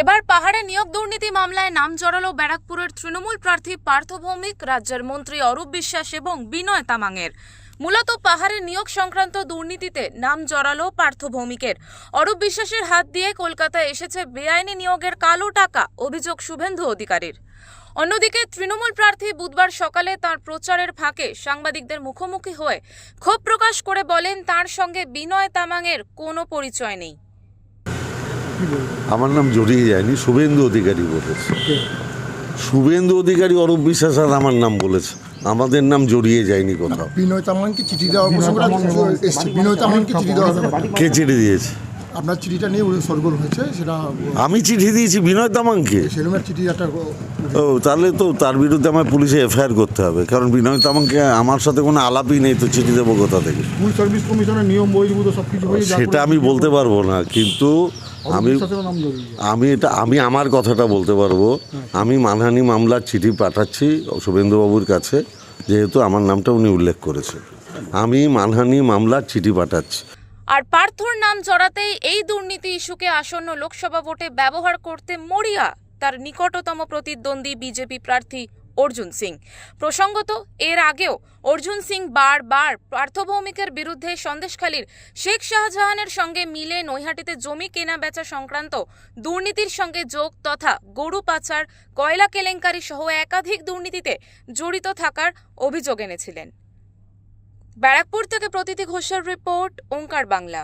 এবার পাহাড়ে নিয়োগ দুর্নীতি মামলায় নাম জড়ালো ব্যারাকপুরের তৃণমূল প্রার্থী পার্থ ভৌমিক, রাজ্যের মন্ত্রী অরূপ বিশ্বাস এবং বিনয় তামাংয়ের। মূলত পাহাড়ে নিয়োগ সংক্রান্ত দুর্নীতিতে নাম জড়ালো পার্থ ভৌমিকের। অরূপ বিশ্বাসের হাত দিয়ে কলকাতায় এসেছে বেআইনি নিয়োগের কালো টাকা, অভিযোগ শুভেন্দু অধিকারীর। অন্যদিকে তৃণমূল প্রার্থী বুধবার সকালে তার প্রচারের ফাঁকে সাংবাদিকদের মুখোমুখি হয়ে ক্ষোভ প্রকাশ করে বলেন, তার সঙ্গে বিনয় তামাংয়ের কোনো পরিচয় নেই। আমার নাম জড়িয়ে যায়নি শুভেন্দু অধিকারী বলেছে। শুভেন্দু অধিকারী অরূপ বিশ্বাস আর আমার নাম বলেছে। আমাদের নাম জড়িয়ে যায়নি কোথাও। বিনয় তামানকে চিঠি দেওয়ার বিনয় তামানকে চিঠি ব্যাপারটা। কে চিঠি দিয়েছে? আপনার চিঠিটা নিয়ে সরগোল হয়েছে সেটা আমি চিঠি দিয়েছি বিনয় তামাংকে। চিঠি একটা ও তাহলে তো তার বিরুদ্ধে আমার পুলিশে এফআইআর করতে হবে কারণ বিনয় তামাংকে আমার সাথে কোনো আলাপই নেই তো চিঠি দেবো কোথা থেকে? সার্ভিস কমিশনের নিয়ম বহির্ভূত সব কিছু সেটা আমি বলতে পারব না কিন্তু আমি। আমি এটা আমি আমার কথাটা বলতে পারব। আমি মানহানি মামলার চিঠি পাঠাচ্ছি শুভেন্দুবাবুর কাছে যেহেতু আমার নামটা উনি উল্লেখ করেছে। আমি মানহানি মামলার চিঠি পাঠাচ্ছি। আর পার্থর নাম জড়াতেই এই দুর্নীতি ইস্যুকে আসন্ন লোকসভা ভোটে ব্যবহার করতে মরিয়া তার নিকটতম প্রতিদ্বন্দ্বী বিজেপি প্রার্থী অর্জুন সিং। প্রসঙ্গত, এর আগেও অর্জুন সিং বারবার পার্থ ভৌমিকের বিরুদ্ধে সন্দেশখালীর শেখ শাহজাহানের সঙ্গে মিলে নৈহাটিতে জমি কেনা বেচা সংক্রান্ত দুর্নীতির সঙ্গে যোগ তথা গরু পাচার, কয়লা কেলেঙ্কারি সহ একাধিক দুর্নীতিতে জড়িত থাকার অভিযোগ এনেছিলেন। ব্যারাকপুর থেকে প্রতীতি ঘোষের রিপোর্ট, ওঙ্কার বাংলা।